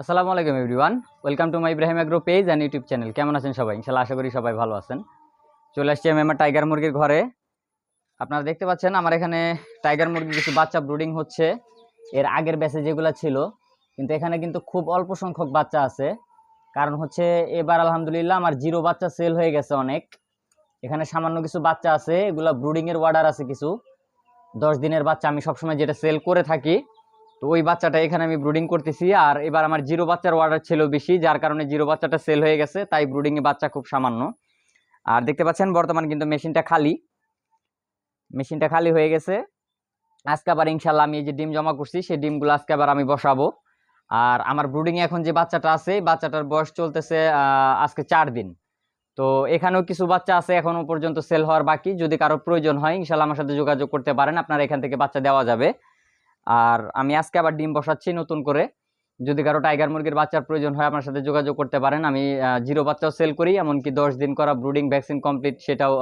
আসসালামু আলাইকুম everyone. Welcome to my Ibrahim agro page and YouTube channel. কেমন আছেন সবাই? ইনশাল্লাহ আশা করি সবাই ভালো আছেন। চলে আসছি আমি আমার টাইগার মুরগির ঘরে। আপনারা দেখতে পাচ্ছেন আমার এখানে টাইগার মুরগির কিছু বাচ্চা ব্রুডিং হচ্ছে। এর আগের ব্যাচে যেগুলো ছিল, কিন্তু এখানে কিন্তু খুব অল্প সংখ্যক বাচ্চা আছে। কারণ হচ্ছে এবার আলহামদুলিল্লাহ আমার জিরো বাচ্চা সেল হয়ে গেছে অনেক। এখানে সামান্য কিছু বাচ্চা আছে, এগুলা ব্রুডিংয়ের অর্ডার আছে কিছু। দশ দিনের বাচ্চা আমি সবসময় যেটা সেল করে থাকি তো ওই বাচ্চাটা এখানে আমি ব্রুডিং করতেছি আর এবার আমার জিরো বাচ্চার অর্ডার ছিল বেশি, যার কারণে জিরো বাচ্চাটা সেল হয়ে গেছে, তাই ব্রুডিংয়ে বাচ্চা খুব সামান্য। আর দেখতে পাচ্ছেন, বর্তমান কিন্তু মেশিনটা খালি। মেশিনটা খালি হয়ে গেছে। আজকে আবার ইনশাল্লাহ আমি এই যে ডিম জমা করছি, সেই ডিমগুলো আজকে আবার আমি বসাবো। আর আমার ব্রুডিংয়ে এখন যে বাচ্চাটা আছে বাচ্চাটার বয়স চলতেছে আজকে চার দিন। তো এখানেও কিছু বাচ্চা আছে এখনও পর্যন্ত সেল হওয়ার বাকি। যদি কারও প্রয়োজন হয় ইনশাল্লাহ আমার সাথে যোগাযোগ করতে পারেন। আপনার এখান থেকে বাচ্চা দেওয়া যাবে। আর আমি আজকে আবার ডিম বসাচ্ছি নতুন করে। যদি কারও টাইগার মুরগির বাচ্চার প্রয়োজন হয় আপনার সাথে যোগাযোগ করতে পারেন। আমি জিরো বাচ্চাও সেল করি, এমনকি দশ দিন করা ব্রুডিং ভ্যাকসিন কমপ্লিট সেটাও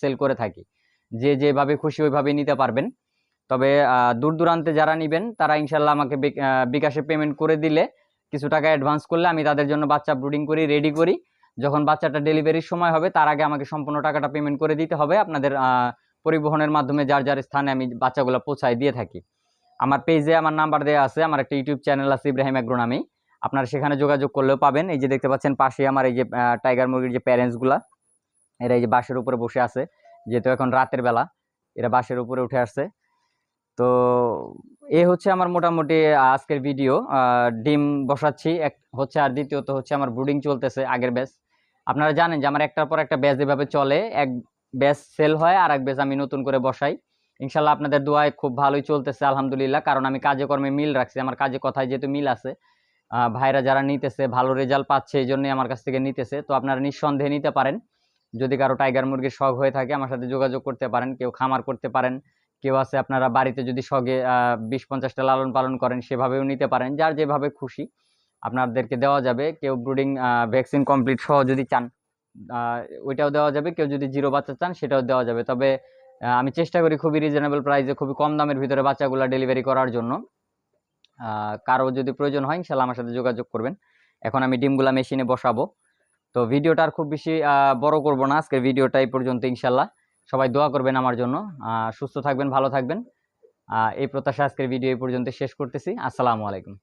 সেল করে থাকি। যে যেভাবে খুশি ওইভাবে নিতে পারবেন। তবে দূর দূরান্তে যারা নেবেন, তারা ইনশাল্লাহ আমাকে বিকাশে পেমেন্ট করে দিলে কিছু টাকা অ্যাডভান্স করলে আমি তাদের জন্য বাচ্চা ব্রুডিং করি রেডি করি। যখন বাচ্চাটা ডেলিভারির সময় হবে, তার আগে আমাকে সম্পূর্ণ টাকাটা পেমেন্ট করে দিতে হবে। আপনাদের পরিবহনের মাধ্যমে যার যার স্থানে আমি বাচ্চাগুলো পৌঁছায় দিয়ে থাকি। আমার পেজে আমার নাম্বার দেওয়া আছে, আমার একটা ইউটিউব চ্যানেল আছে ইব্রাহিম অ্যাগ্রো নামেই। আপনারা সেখানে যোগাযোগ করলেও পাবেন। এই যে দেখতে পাচ্ছেন, পাশে আমার এই যে টাইগার মুরগির যে প্যারেন্টসগুলা এরা এই যে বাঁশের উপরে বসে আছে। যেহেতু এখন রাতের বেলা, এরা বাঁশের উপরে উঠে আসছে। তো এ হচ্ছে আমার মোটামুটি আজকের ভিডিও ডিম বসাচ্ছি। এক হচ্ছে আর দ্বিতীয়ত হচ্ছে আমার ব্রুডিং চলতেছে আগের ব্যাচ আপনারা জানেন যে আমার একটার পর একটা ব্যাচ যেভাবে চলে, এক ব্যাচ সেল হয় আর এক ব্যাচ আমি নতুন করে বসাই। ইনশাল্লাহ আপনাদের দোয়ায় খুব ভালোই চলতেছে, আলহামদুলিল্লাহ। কারণ আমি কাজে কর্মে মিল রাখছি, আমার কাজে কথায় যেহেতু মিল আছে। ভাইরা যারা নিতেছে, ভালো রেজাল্ট পাচ্ছে এই জন্যই আমার কাছ থেকে নিতেছে। তো আপনারা নিঃসন্দেহে নিতে পারেন। যদি কারও টাইগার মুরগির শখ হয়ে থাকে, আমার সাথে যোগাযোগ করতে পারেন, কেউ খামার করতে পারেন, কেউ আছে আপনারা বাড়িতে যদি শখে বিশ পঞ্চাশটা লালন পালন করেন, সেভাবেও নিতে পারেন। যার যেভাবে খুশি আপনাদেরকে দেওয়া যাবে। কেউ ব্রুডিং ভ্যাকসিন কমপ্লিট সহ যদি চান ওইটাও দেওয়া যাবে। কেউ যদি জিরো বাচ্চা চান, সেটাও দেওয়া যাবে। তবে আমি চেষ্টা করি খুবই রিজনেবল প্রাইসে খুবই কম দামের ভিতরে বাচ্চাগুলো ডেলিভারি করার জন্য। কারও যদি প্রয়োজন হয় ইনশাল্লাহ আমার সাথে যোগাযোগ করবেন। এখন আমি ডিমগুলা মেশিনে বসাবো। তো ভিডিওটা আর খুব বেশি বড় করব না। আজকের ভিডিওটা এই পর্যন্ত ইনশাল্লাহ সবাই দোয়া করবেন আমার জন্য। সুস্থ থাকবেন, ভালো থাকবেন। এই প্রত্যাশা আজকের ভিডিও এই পর্যন্ত শেষ করতেছি। আসসালামু আলাইকুম।